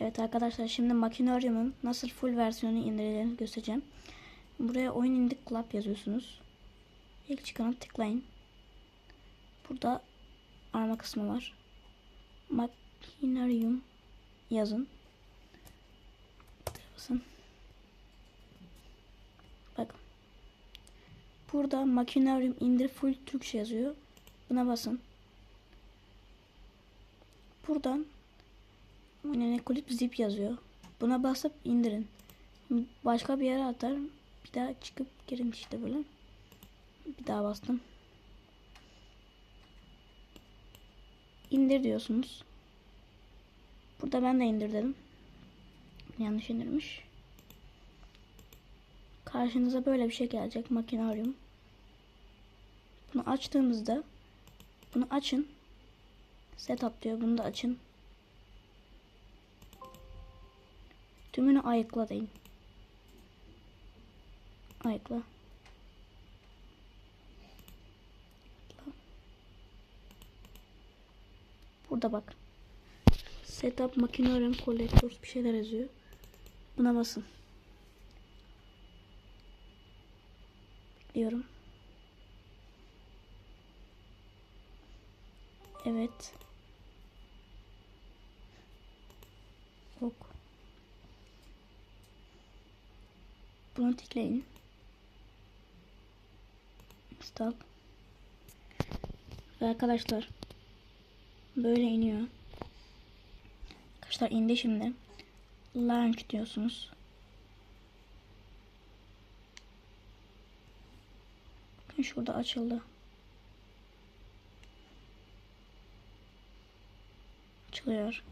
Evet arkadaşlar şimdi Makinarium'un nasıl full versiyonu indirileceğini göstereceğim. Buraya oyun indik club yazıyorsunuz. İlk çıkanı tıklayın. Burada arama kısmı var. Makinarium yazın. Basın. Bakın. Burada Makinarium indir full Türkçe yazıyor. Buna basın. Buradan kulüp zip yazıyor. Buna basıp indirin. Başka bir yere atar. Bir daha çıkıp girin işte böyle. Bir daha bastım. İndir diyorsunuz. Burada ben de indir dedim. Yanlış indirmiş. Karşınıza böyle bir şey gelecek. Makinarium. Bunu açtığımızda bunu açın. Setup diyor. Bunu da açın. Tümünü ayıkla deyin. Ayıkla. Burada bak. Setup Makinarium Collectors bir şeyler yazıyor. Buna basın. Bekliyorum. Evet. Ok. Bunu tıklayın. Install. Ve arkadaşlar böyle iniyor. Arkadaşlar indi şimdi. Launch diyorsunuz. Bakın şurada açıldı. Açılıyor.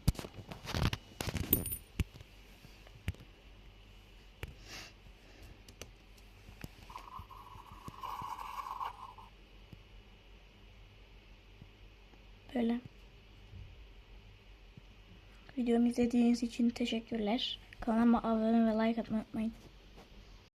Böyle. Videomu izlediğiniz için teşekkürler. Kanalıma abone ve like atmayı unutmayın.